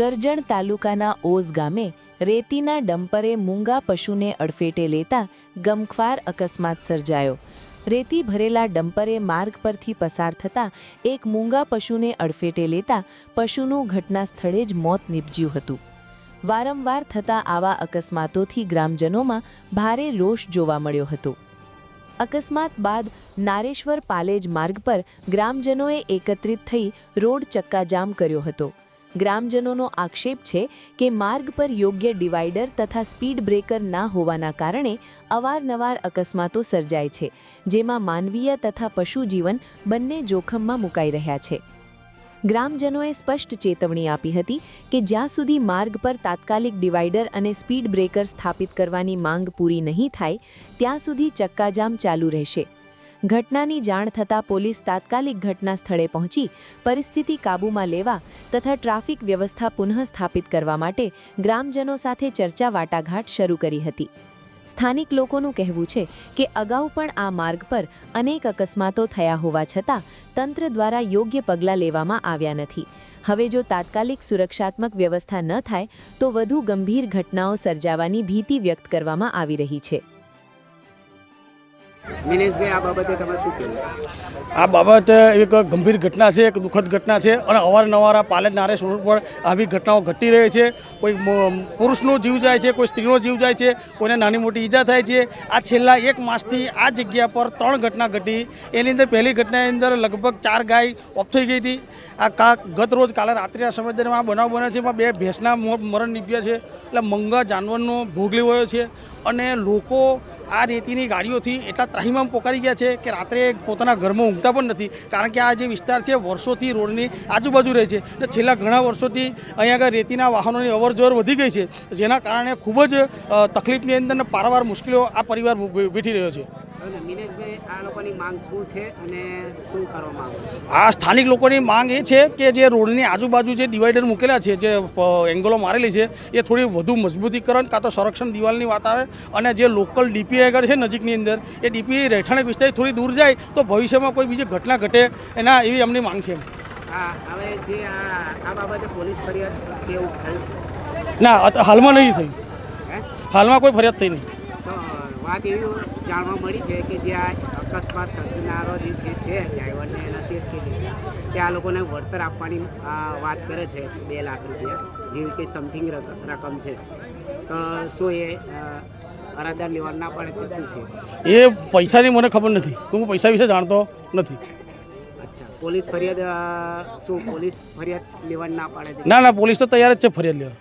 કરજણ તાલુકાના ઓઝ ગામે રેતીના ડમ્પરે મૂંગા પશુને અડફેટે લેતા ગમખ્વાર અકસ્માત સર્જાયો. રેતી ભરેલા ડમ્પરે માર્ગ પરથી પસાર થતાં એક મૂંગા પશુને અડફેટે લેતા પશુનું ઘટના સ્થળે જ મોત નીપજ્યું હતું. વારંવાર થતા આવા અકસ્માતોથી ગ્રામજનોમાં ભારે રોષ જોવા મળ્યો હતો. અકસ્માત બાદ નારેશ્વર પાલેજ માર્ગ પર ગ્રામજનોએ એકત્રિત થઈ રોડ ચક્કાજામ કર્યો હતો. ગ્રામજનોનો આક્ષેપ છે કે માર્ગ પર યોગ્ય ડિવાઈડર તથા સ્પીડ બ્રેકર ના હોવાના કારણે અવારનવાર અકસ્માતો સર્જાય છે, જેમાં માનવીય તથા પશુ જીવન બંને જોખમમાં મુકાઈ રહ્યા છે. ગ્રામજનોએ સ્પષ્ટ ચેતવણી આપી હતી કે જ્યાં સુધી માર્ગ પર તાત્કાલિક ડિવાઈડર અને સ્પીડ બ્રેકર સ્થાપિત કરવાની માંગ પૂરી નહીં થાય, ત્યાં સુધી ચક્કાજામ ચાલુ રહેશે. ઘટનાની જાણ થતાં પોલીસ તાત્કાલિક ઘટના સ્થળે પહોંચી પરિસ્થિતિ કાબૂમાં લેવા તથા ટ્રાફિક વ્યવસ્થા પુનઃસ્થાપિત કરવા માટે ગ્રામજનો સાથે ચર્ચા વાટાઘાટ શરૂ કરી હતી. સ્થાનિક લોકોનું કહેવું છે કે અગાઉ પણ આ માર્ગ પર અનેક અકસ્માતો થયા હોવા છતાં તંત્ર દ્વારા યોગ્ય પગલાં લેવામાં આવ્યા નથી. હવે જો તાત્કાલિક સુરક્ષાત્મક વ્યવસ્થા ન થાય તો વધુ ગંભીર ઘટનાઓ સર્જાવાની ભીતિ વ્યક્ત કરવામાં આવી રહી છે. આ બાબતે એક ગંભીર ઘટના છે, એક દુઃખદ ઘટના છે અને અવારનવાર આ નારે નારેશ રોડ પર આવી ઘટનાઓ ઘટી રહી છે. કોઈ પુરુષનો જીવ જાય છે, કોઈ સ્ત્રીનો જીવ જાય છે, કોઈને નાની મોટી ઈજા થાય છે. આ છેલ્લા એક માસથી આ જગ્યા પર ત્રણ ઘટના ઘટી. એની અંદર પહેલી ઘટનાની અંદર લગભગ ચાર ગાય ઓફ થઈ ગઈ હતી. આ કા, ગત રોજ કાલે રાત્રિના સમય દરમિયાન બનાવ બન્યો છે, એમાં બે ભેંસના મરણ નીપ્યા છે. એટલે મંગા જાનવરનો ભોગ લેવાયો છે અને લોકો આ રેતીની ગાડીઓથી એટલા ત્રાહીમામ પોકારી ગયા છે કે રાત્રે પોતાના ઘરમાં ઊંઘતા પણ નથી કારણ કે આ જે વિસ્તાર છે વર્ષોથી રોડની આજુબાજુ રહે છે અને છેલ્લા ઘણા વર્ષોથી અહીંયા આગળ રેતીના વાહનોની અવરજવર વધી ગઈ છે જેના કારણે ખૂબ જ તકલીફની અંદર પારવાર મુશ્કેલીઓ આ પરિવાર વેઠી રહ્યો છે આ માંગ શું છે અને શું કરવા આ સ્થાનિક લોકોની માંગ એ છે કે જે રોડની આજુબાજુ જે ડિવાઈડર મૂકેલા છે જે એંગલો મારેલી છે એ થોડી વધુ મજબૂતીકરણ કાં તો સંરક્ષણ દિવાલની વાત આવે અને જે લોકલ ડીપી આગળ છે નજીકની અંદર એ ડીપી રહેઠાણક વિસ્તારથી થોડી દૂર જાય તો ભવિષ્યમાં કોઈ બીજી ઘટના ઘટે એના એવી એમની માંગ છે હવે જે આ આ બાબતે પોલીસ ફરિયાદ ના હાલમાં નહીં થઈ. હાલમાં કોઈ ફરિયાદ થઈ નહીં. વાત એવી જાણવા મળી છે કે જે આ અકસ્માત સર્જનારો જે છે ડ્રાઈવરને એના તે તે આ લોકોને વળતર આપવાની વાત કરે છે બે લાખ રૂપિયા. જેવી કે સમથિંગ રકમ છે. તો શું એ અરજદાર લેવા ના પડે તો શું છે? એ પૈસાની મને ખબર નથી. હું પૈસા વિશે જાણતો નથી. અચ્છા પોલીસ ફરિયાદ શું પોલીસ ફરિયાદ લેવા ના પાડે ના ના પોલીસ તો તૈયાર જ છે ફરિયાદ લેવા.